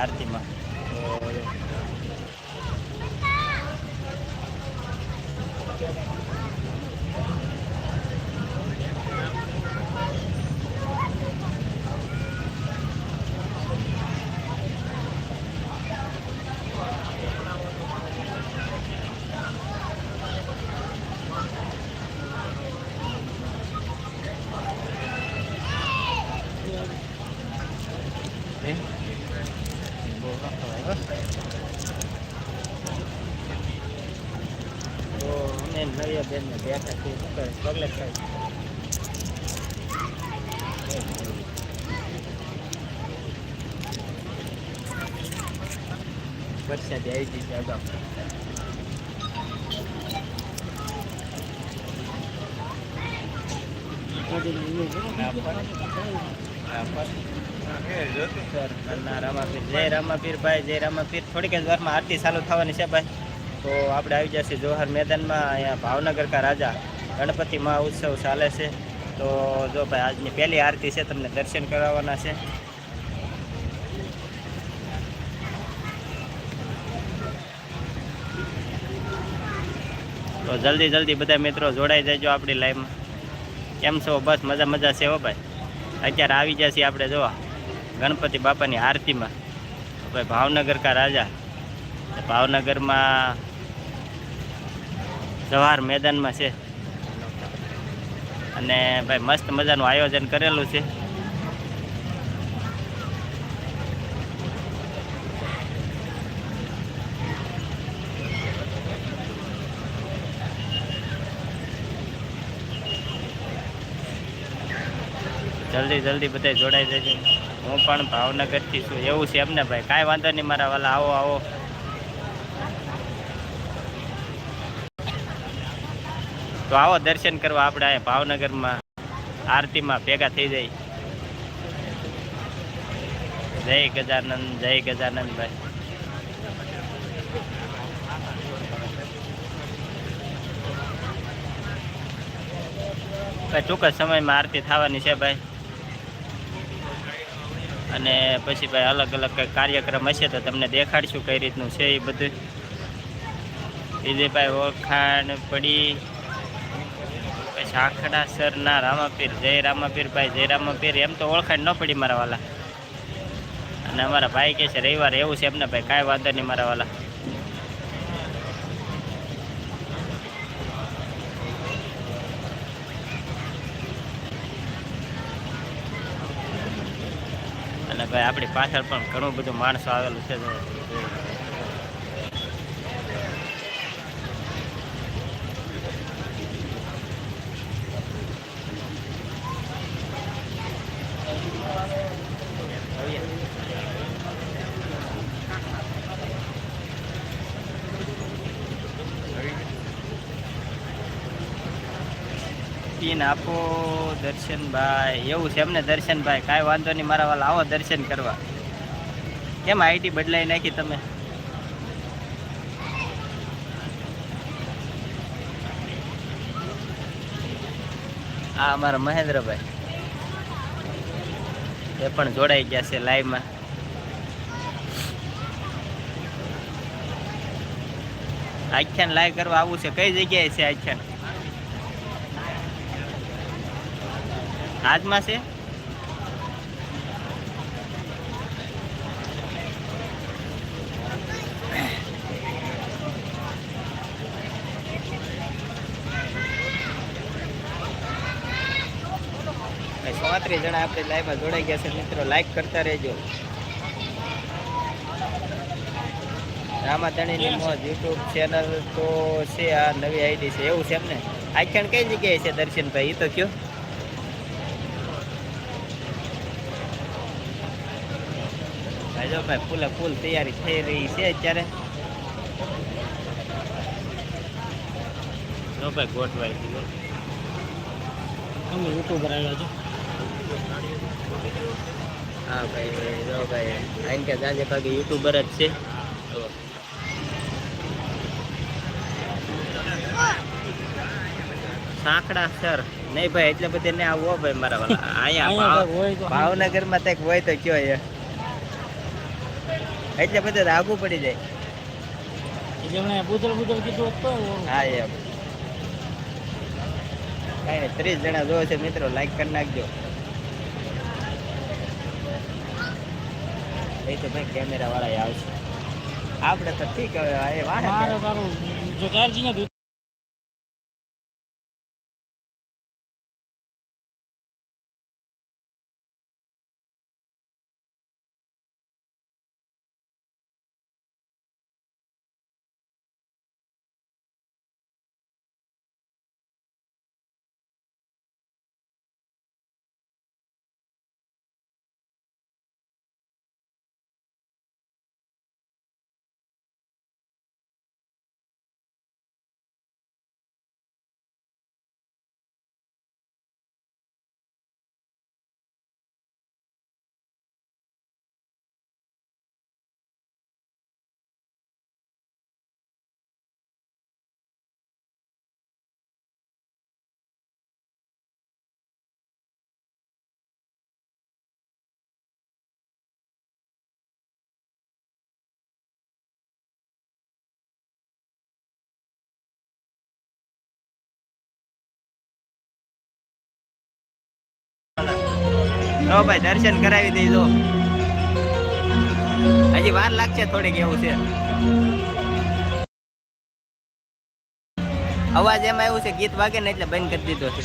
આરતીમાં તો એ બહુ ન ખવાય હો. તો અમે બેન ને બેઠા છીએ શું કરે? ચોકલેટ ખાય વરસાદ આવી ગઈ છે અગાઉ. જય રામાપીર. ભાઈ જય રામાપીર. થોડીક જ વારમાં આરતી ચાલુ થવાની છે, ભાઈ. તો આપણે આવી જશે. જોહર મેદાનમાં અહીંયા ભાવનગર કા રાજા ગણપતિ મહોત્સવ ચાલે છે. તો જો ભાઈ, આજની પહેલી આરતી છે, તમને દર્શન કરાવવાના છે. તો જલ્દી જલ્દી બધા મિત્રો જોડાઈ જજો આપણી લાઈફમાં કેમ છો? બસ મજા મજા છે હો ભાઈ. અત્યારે આવી જશે આપણે, જોવા. ગણપતિ બાપાની આરતીમાં. ભાઈ ભાવનગર કા રાજા. ભાવનગરમાં જવાહર મેદાનમાં છે. અને ભાઈ મસ્ત મજાનું આયોજન કરેલું છે. જલ્દી જલ્દી બધા જોડાઈ જજો. હું પણ ભાવનગરથી છું. એવું છે એમને ભાઈ. કાંઈ વાંધો નહીં, મારા વાલા. આવો આવો. તો આવો દર્શન કરવા આપણે અહીંયા ભાવનગરમાં. આરતીમાં ભેગા થઈ જાય. જય ગજાનંદ જય ગજાનંદ ભાઈ. ભાઈ, ટૂંક જ સમયમાં આરતી થવાની છે ભાઈ. અને પછી ભાઈ અલગ અલગ કંઈક કાર્યક્રમ હશે તો તમને દેખાડશું કઈ રીતનું છે એ બધું. વિજયભાઈ ઓળખાણ પડી. સર સરના, રામાપીર, જય રામાપીર ભાઈ, જય રામાપીર, એમ તો ઓળખાણ ન પડી મારા વાલા. અને અમારા ભાઈ કહે છે, રવિવાર એવું છે એમને ભાઈ, કાંઈ વાંધો નહીં મારા વાલા. અને ભાઈ, આપણી પાછળ પણ ઘણું બધું માણસો આવેલું છે. જો. આપો દર્શનભાઈ. એવું છે એમને દર્શનભાઈ, કાંઈ વાંધો નહીં, મારા વાલા આવો દર્શન કરવા. કેમ આઈડી બદલાઈ નાખી તમે? આ અમારા મહેન્દ્રભાઈ. એ પણ જોડાઈ ગયા છે લાઈવમાં. આખ્યાન લાઈવ કરવા આવું છે. કઈ જગ્યાએ છે આખ્યાન? આજમાં છે? ચોત્રીસ જણા આપણે લાઈવમાં જોડાઈ ગયા છે. મિત્રો લાઈક કરતા રહેજો. રામાધણીની મોજ યુટ્યુબ ચેનલ તો છે આ નવી આઈડી છે. એવું છે એમને? આખ્યાન કઈ જગ્યાએ છે દર્શનભાઈ? એ તો કયો. ભાઈ જો ભાઈ ફૂલે ફૂલ તૈયારી થઈ રહી છે અત્યારે. જો ભાઈ ગોઠવાઈ ગયું. તમે યુટ્યુબર આવ્યા છો. હા ભાઈ જો ભાઈ આઈને કે જાજે ભાગે યુટ્યુબર જ છે. સાંકડા સર. નહીં ભાઈ એટલે બધે ને આવો ભાઈ મારા વાળા. અહીંયા ભાવનગરમાં કંઈક હોય તો કયો એ. એટલે બધું આગું પડી જાય. એટલે કીધું તો હા એમ. કાંઈ નહીં ત્રીસ જણા જોવે છે મિત્રો લાઈક કરી નાખજો. એ તો ભાઈ કેમેરા વાળા આવશે. આપણે તો ઠીક હવે એ મારે જો ચાર્જિંગ લો ભાઈ, દર્શન કરાવી દેજો. હજી વાર લાગશે થોડીક એવું છે. અવાજ એમાં એવું છે, ગીત વાગે ને એટલે બંધ કરી દીધો છે.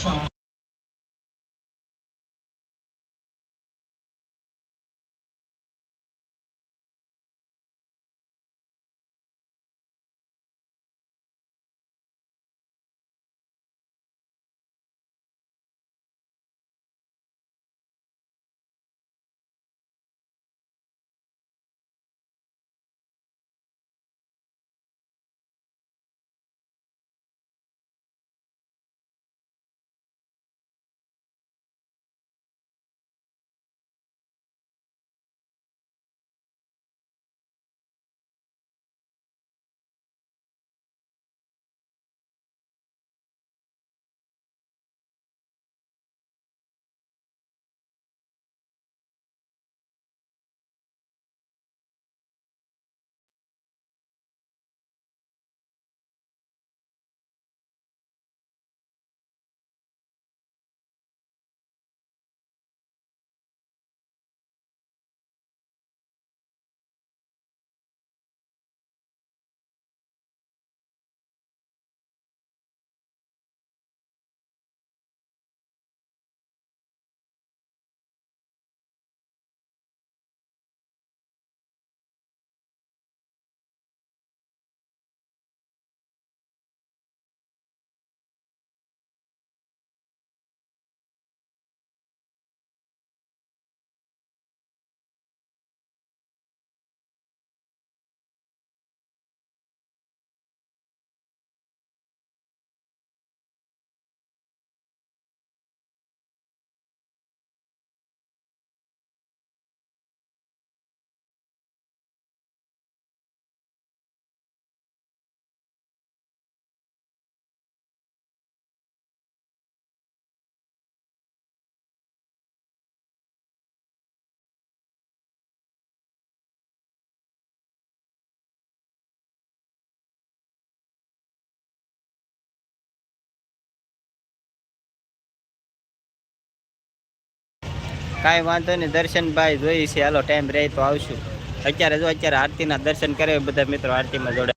કાંઈ વાંધો નહીં દર્શન ભાઈ જોઈ છે. હાલો ટાઈમ રહે તો આવશું. અત્યારે જો અત્યારે આરતીના દર્શન કરે બધા મિત્રો આરતીમાં જોડે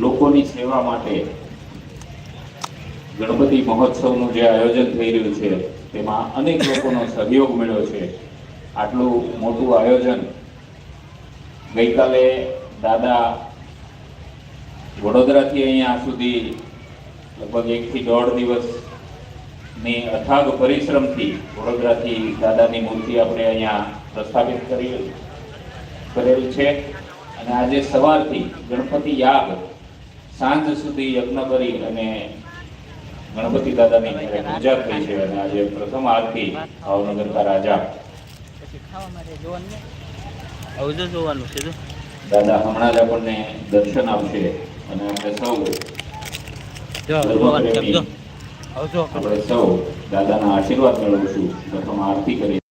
લોકોની સેવા માટે ગણપતિ મહોત્સવનું જે આયોજન થઈ રહ્યું છે, તેમાં અનેક લોકોનો સહયોગ મળ્યો છે. આટલું મોટું આયોજન ગઈકાલે દાદા વડોદરાથી અહીંયા સુધી લગભગ એકથી દોઢ દિવસની અથાગ પરિશ્રમથી વડોદરાથી દાદાની મૂર્તિ આપણે અહીંયા પ્રસ્થાપિત કરી કરેલ છે. અને આજે સવારથી ગણપતિ યાગ સાંજ સુધી યજ્ઞ કરી અને ગણપતિ દાદાની જ્યારે પૂજા થઈ છે અને આજે પ્રથમ આરતી ભાવનગરના રાજા. જોવાનું છે દાદા હમણાં જ આપણને દર્શન આપશે અને આપણે સૌ આપણે સૌ દાદાના આશીર્વાદ મેળવશું. પ્રથમ આરતી કરી.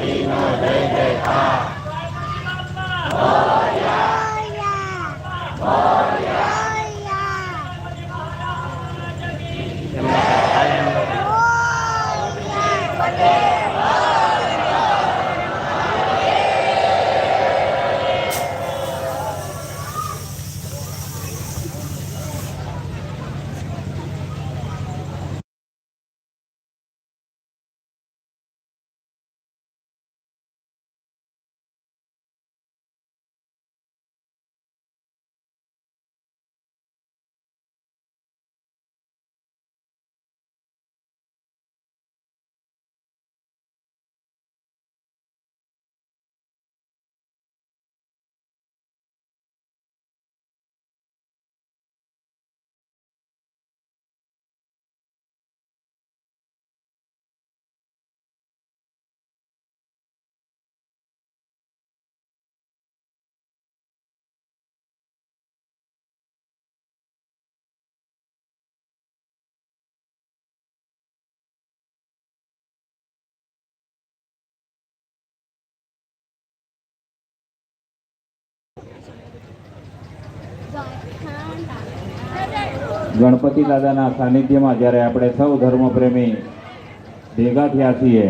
ભક્તિનો જય ગણપતિ દાદાના સાનિધ્યમાં જ્યારે આપણે સૌ ધર્મપ્રેમી ભેગા થયા છીએ